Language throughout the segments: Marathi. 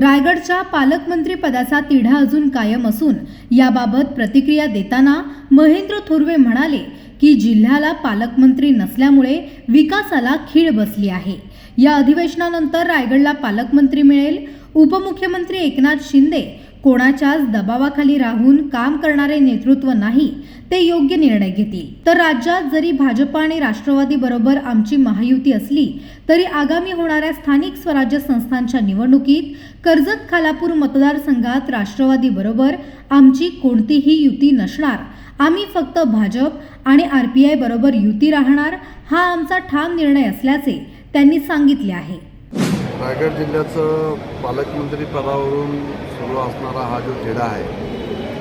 रायगडच्या पालकमंत्री पदाचा तिढा अजून कायम असून याबाबत प्रतिक्रिया देताना महेंद्र थोरवे म्हणाले की जिल्ह्याला पालकमंत्री नसल्यामुळे विकासाला खीळ बसली आहे. या अधिवेशनानंतर रायगडला पालकमंत्री मिळेल. उपमुख्यमंत्री एकनाथ शिंदे कोणाच्याच दबावाखाली राहून काम करणारे नेतृत्व नाही ते योग्य निर्णय घेतील. तर राज्यात जरी भाजप आणि राष्ट्रवादी बरोबर आमची महायुती असली तरी आगामी होणाऱ्या स्थानिक स्वराज्य संस्थांच्या निवडणुकीत कर्जत खालापूर मतदारसंघात राष्ट्रवादी बरोबर आमची कोणतीही युती नसणार. आम्ही फक्त भाजप आणि आर पी आय बरोबर युती राहणार हा आमचा ठाम निर्णय असल्याचे त्यांनी सांगितले आहे. रायगड जिल्ह्याचं पालकमंत्री पदावरून सुरू असणारा हा जो तिढा आहे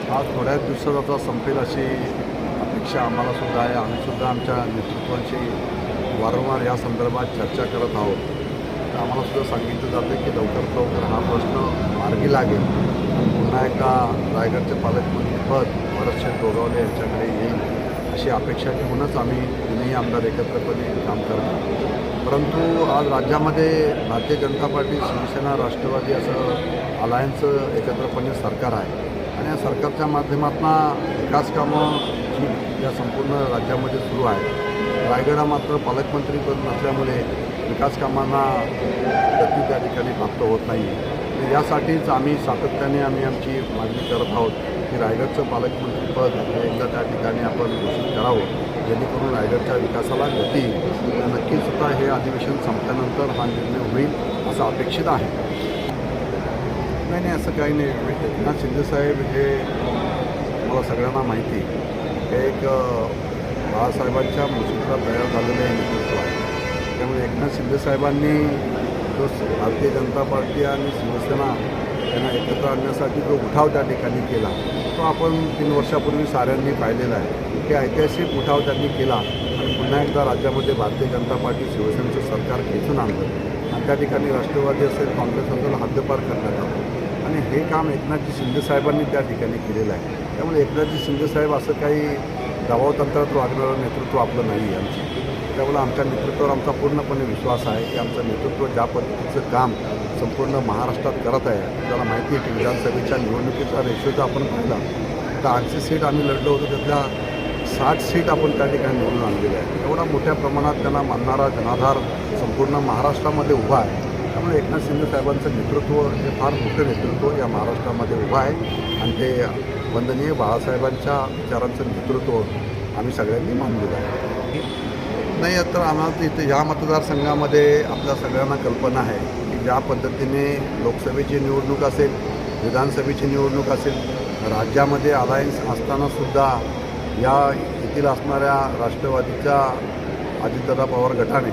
हा थोड्याच दिवसात आता संपेल अशी अपेक्षा आम्हाला सुद्धा आहे. आम्ही सुद्धा आमच्या नेतृत्वाशी वारंवार या संदर्भात चर्चा करत आहोत. तर आम्हाला सुद्धा सांगितलं जातं की लवकरात लवकर हा प्रश्न मार्गी लागेल. पुन्हा एकदा रायगडचे पालकमंत्री पद भरतशेठ गोगावले यांच्याकडे येईल. अशी अपेक्षा ठेवूनच आम्ही तिन्ही आमदार एकत्रपणे काम करतो परंतु आज राज्यामध्ये भारतीय जनता पार्टी शिवसेना राष्ट्रवादी असं अलायन्सचं एकत्रपणे सरकार आहे. आणि या सरकारच्या माध्यमातून विकास कामं जी या संपूर्ण राज्यामध्ये सुरू आहे रायगडा मात्र पालकमंत्री पद नसल्यामुळे विकास कामांना गती त्या ठिकाणी प्राप्त होत नाही यासाठीच आम्ही सातत्याने आम्ही आमची मागणी करत आहोत. की रायगडचं पालकमंत्रीपद हे एकदा त्या ठिकाणी आपण घोषित करावं जेणेकरून रायगडच्या विकासाला गती येईल. तर नक्कीच सुद्धा हे अधिवेशन संपल्यानंतर हा निर्णय होईल असं अपेक्षित आहे. नाही नाही असं काही नाही. एकनाथ शिंदेसाहेब हे मला सगळ्यांना माहिती हे एक बाळासाहेबांच्या मुशीला तयार झालेलं नेतृत्व आहे. त्यामुळे एकनाथ शिंदेसाहेबांनी जो भारतीय जनता पार्टी आणि शिवसेना त्यांना एकत्र आणण्यासाठी जो उठाव त्या ठिकाणी केला तो आपण तीन वर्षापूर्वी साऱ्यांनी पाहिलेला आहे. ते ऐतिहासिक उठाव त्यांनी केला आणि पुन्हा एकदा राज्यामध्ये भारतीय जनता पार्टी शिवसेनेचं सरकार खेचून आणलं. आणि त्या ठिकाणी राष्ट्रवादी असेल काँग्रेस असेल हद्दपार करण्यात आलं. आणि हे काम एकनाथजी शिंदेसाहेबांनी त्या ठिकाणी केलेलं आहे. त्यामुळे एकनाथजी शिंदेसाहेब असं काही दबावतंत्रात वागणारं नेतृत्व आपलं नाही आहे आमचं. त्यामुळं आमच्या नेतृत्वावर आमचा पूर्णपणे विश्वास आहे. की आमचं नेतृत्व ज्या पद्धतीचं काम संपूर्ण महाराष्ट्रात करत आहे त्याला माहिती आहे की विधानसभेच्या निवडणुकीचा रेशोचा आपण पाहिला तर आठशे सीट आम्ही लढलो होतो त्यातल्या साठ सीट आपण त्या ठिकाणी निवडून आणलेल्या आहे एवढा मोठ्या प्रमाणात त्यांना मानणारा जनाधार संपूर्ण महाराष्ट्रामध्ये उभा आहे. त्यामुळे एकनाथ शिंदे साहेबांचं नेतृत्व हे फार मोठं नेतृत्व या महाराष्ट्रामध्ये उभं आहे. आणि ते वंदनीय बाळासाहेबांच्या विचारांचं नेतृत्व आम्ही सगळ्यांनी मानलेलं आहे. नाही तर आम्हाला इथे या मतदारसंघामध्ये आपल्या सगळ्यांना कल्पना आहे की ज्या पद्धतीने लोकसभेची निवडणूक असेल विधानसभेची निवडणूक असेल राज्यामध्ये अलायन्स असतानासुद्धा या येथील असणाऱ्या राष्ट्रवादीच्या अजितदादा पवार गटाने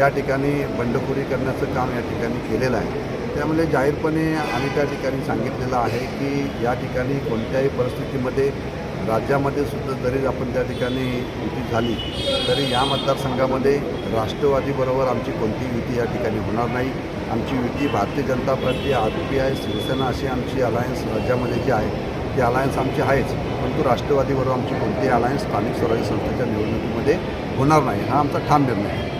या ठिकाणी बंडखोरी करण्याचं काम या ठिकाणी केलेलं आहे. त्यामुळे जाहीरपणे आम्ही त्या ठिकाणी सांगितलेलं आहे की या ठिकाणी कोणत्याही परिस्थितीमध्ये राज्यामध्ये सुद्धा जरी आपण त्या ठिकाणी युती झाली तरी या मतदारसंघामध्ये राष्ट्रवादीबरोबर आमची कोणतीही युती या ठिकाणी होणार नाही. आमची युती Bharatiya Janata party R P I Shivsena अशी आमची अलायन्स राज्यामध्ये जी आहे ती अलायन्स आमची आहेच. परंतु राष्ट्रवादीबरोबर आमची कोणतीही अलायन्स स्थानिक स्वराज्य संस्थेच्या निवडणुकीमध्ये होणार नाही. हा आमचा ठाम निर्णय आहे.